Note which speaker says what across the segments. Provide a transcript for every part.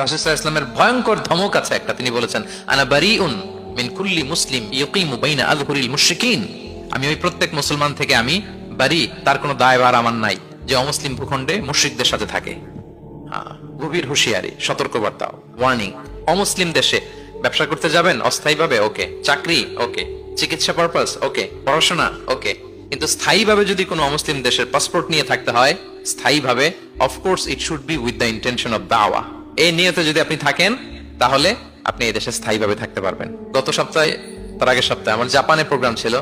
Speaker 1: রাসূলুল্লাহ ইসলামের ভয়ঙ্কর ধমক আছে একটা। তিনি বলেছেন আনা বারিউন মিন কুল্লি মুসলিম ইয়কিমু বাইনা মুশরিকিন। আমি ওই প্রত্যেক মুসলমান থেকে আমি বারি তার কোনো দায়ভার আমার নাই যে অমুসলিম ভূখণ্ডে মুশরিকদের সাথে থাকে। হ্যাঁ, গভীর হুঁশিয়ারি সতর্কবার্তা ওয়ার্নিং অমুসলিম দেশে ব্যবসা করতে যাবেন অস্থায়ীভাবে ওকে। চাকরি ওকে। চিকিৎসা পারপাস ওকে। পড়াশোনা ওকে। কিন্তু স্থায়ীভাবে যদি কোনো অমুসলিম দেশের পাসপোর্ট নিয়ে থাকতে হয় স্থায়ীভাবে of course it should be with the intention of দাওয়া এই নিয়তে যদি আপনি থাকেন, তাহলে আপনি এই দেশে স্থায়ীভাবে থাকতে পারবেন। গত সপ্তাহে, তার আগের সপ্তাহে আমার জাপানে প্রোগ্রাম ছিল।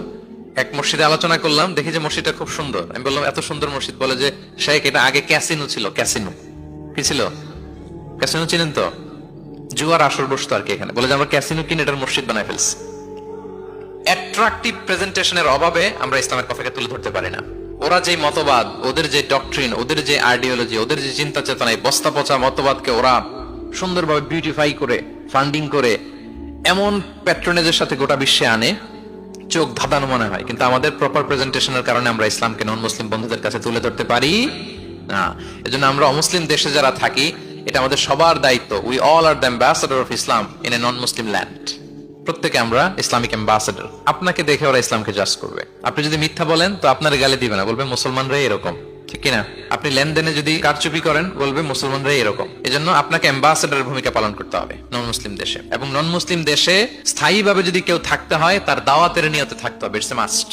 Speaker 1: এক মসজিদে আলোচনা করলাম, দেখি যে মসজিদটা খুব সুন্দর। আমি বললাম, এত সুন্দর মসজিদ। বলে যে, শেখ, এটা আগে ক্যাসিনো ছিল, ক্যাসিনো। কি ছিল? ক্যাসিনো চিনেন তো? জুয়ার আসর বসতো আর কি এখানে। বলে যে, আমরা ক্যাসিনো কিনে এটার মসজিদ বানাই ফেলছি। অ্যাট্রাকটিভ প্রেজেন্টেশনের অভাবে আমরা ইসলামের কথাকে তুলে ধরতে পারি না। ওরা যে মতবাদ, ওদের যে ডকট্রিন ওদের যে আইডিওলজি ওদের যে চিন্তা চেতনা এই বস্তা পচা মতবাদকে ওরা সুন্দরভাবে বিউটিফাই করে ফান্ডিং করে, এমন প্যাট্রনেজের সাথে গোটা বিশ্বে আনে, চোখ ধাঁধানো মনে হয়। কিন্তু আমাদের প্রপার প্রেজেন্টেশনের কারণে আমরা ইসলামকে নন মুসলিম বন্ধুদের কাছে তুলে ধরতে পারি না। এজন্য আমরা অমুসলিম দেশে যারা থাকি, এটা আমাদের সবার দায়িত্ব। We all are the ambassador of Islam in a non Muslim land প্রত্যেকে আমরা ইসলামিক অ্যাম্বাসাডার আপনাকে দেখে ওরা ইসলামকে জাজ করবে। আপনি যদি মিথ্যা বলেন, তো আপনার গালে দিবে না, বলবে মুসলমানরাই এরকম। ঠিক কিনা? আপনি লেনদেনে যদি কারচুপি করেন, বলবে মুসলমানরাই এরকম। এজন্য আপনাকে অ্যাম্বাসাডারের ভূমিকা পালন করতে হবে নন মুসলিম দেশে। এবং নন মুসলিম দেশে স্থায়ীভাবে যদি কেউ থাকতে হয়, তার দাওয়াতের নিয়তে থাকতে হবে। It's a must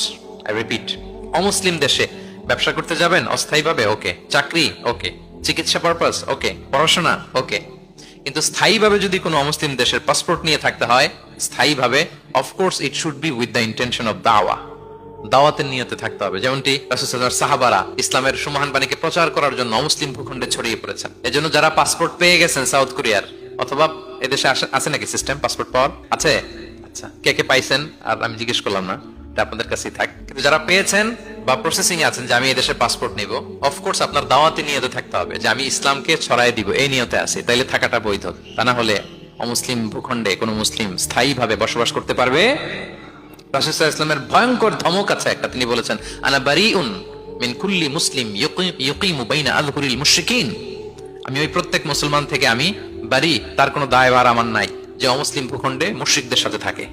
Speaker 1: I repeat অমুসলিম দেশে ব্যবসা করতে যাবেন, অস্থায়ীভাবে ওকে চাকরি ওকে চিকিৎসা পারপাস ওকে পড়াশোনা ওকে কিন্তু স্থায়ীভাবে যদি কোনো অমুসলিম দেশের পাসপোর্ট নিয়ে থাকতে হয় স্থায়ীভাবে of course it should be with the intention of দাওয়া দাওয়াতের নিয়তে থাকতে হবে। যেমনটি রাসূলুল্লাহর সাহাবারা ইসলামের সুমহান বাণীকে প্রচার করার জন্য মুসলিম ভূখণ্ডে ছড়িয়ে পড়েছেন। এজন্য যারা পাসপোর্ট পেয়ে গেছেন সাউথ কোরিয়ার অথবা এদেশে আছে নাকি সিস্টেম পাসপোর্ট পাওয়ার? আছে? আচ্ছা। কে কে পাইছেন? আর আমি জিজ্ঞেস করলাম না। আপনাদের কাছেই থাক। কিন্তু যারা পেয়েছেন বা প্রসেসিং আছেন যে আমি এদেশে পাসপোর্ট নিব অফকোর্স আপনার দাওয়াতে নিয়তে থাকতে হবে যে আমি ইসলামকে ছড়াই দিব এই নিয়তে আছি তাইলে থাকাটা বৈধ। তা না হলে অমুসলিম ভূখণ্ডে কোনো মুসলিম স্থায়ীভাবে বসবাস করতে পারবে? রাসূলুল্লাহ ইসলামের ভয়ঙ্কর ধমক আছে একটা তিনি বলেছেন আনা বারিউন মিন কুল্লি মুসলিম ইয়কি- ইয়কিমু বাইনা আযহুরিল মুশরিকিন। আমি ওই প্রত্যেক মুসলমান থেকে আমি বারি তার কোনো দায়ভার আমার নাই যে অমুসলিম ভূখণ্ডে মুশরিকদের সাথে থাকে।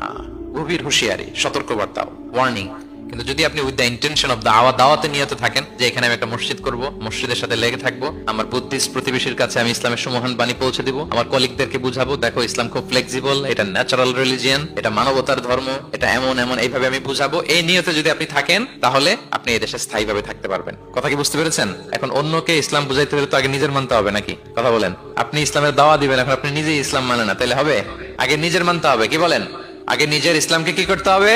Speaker 1: হ্যাঁ, গভীর হুঁশিয়ারি সতর্কবার্তা ওয়ার্নিং কিন্তু যদি আপনি উইথ দ্য ইন্টেনশন অফ দাওয়া দাওয়াতে নিয়ত থাকেন, যে এখানে আমি একটা মসজিদ করব, মসজিদের সাথে লেগে থাকব, আমার বুদ্ধিস্ট প্রতিবেশীর কাছে আমি ইসলামের সুমহান বাণী পৌঁছে দিব, আমার কলিগদেরকে বুঝাবো, দেখো ইসলাম খুব ফ্লেক্সিবল এটা ন্যাচারাল রিলিজিয়ান এটা মানবতার ধর্ম, এটা এমন এমন, এইভাবে আমি বুঝাবো। এই নিয়তে যদি আপনি থাকেন, তাহলে আপনি এই দেশে স্থায়ীভাবে থাকতে পারবেন। কথা কি বুঝতে পেরেছেন? এখন অন্যকে ইসলাম বুঝাইতে হলে তো আগে নিজের মানতে হবে নাকি? কথা বলেন। আপনি ইসলামের দাওয়া দিবেন, এখন আপনি নিজেই ইসলাম মানে না তাহলে হবে? আগে নিজের মানতে হবে, কি বলেন? আগে নিজের ইসলামকে কি করতে হবে?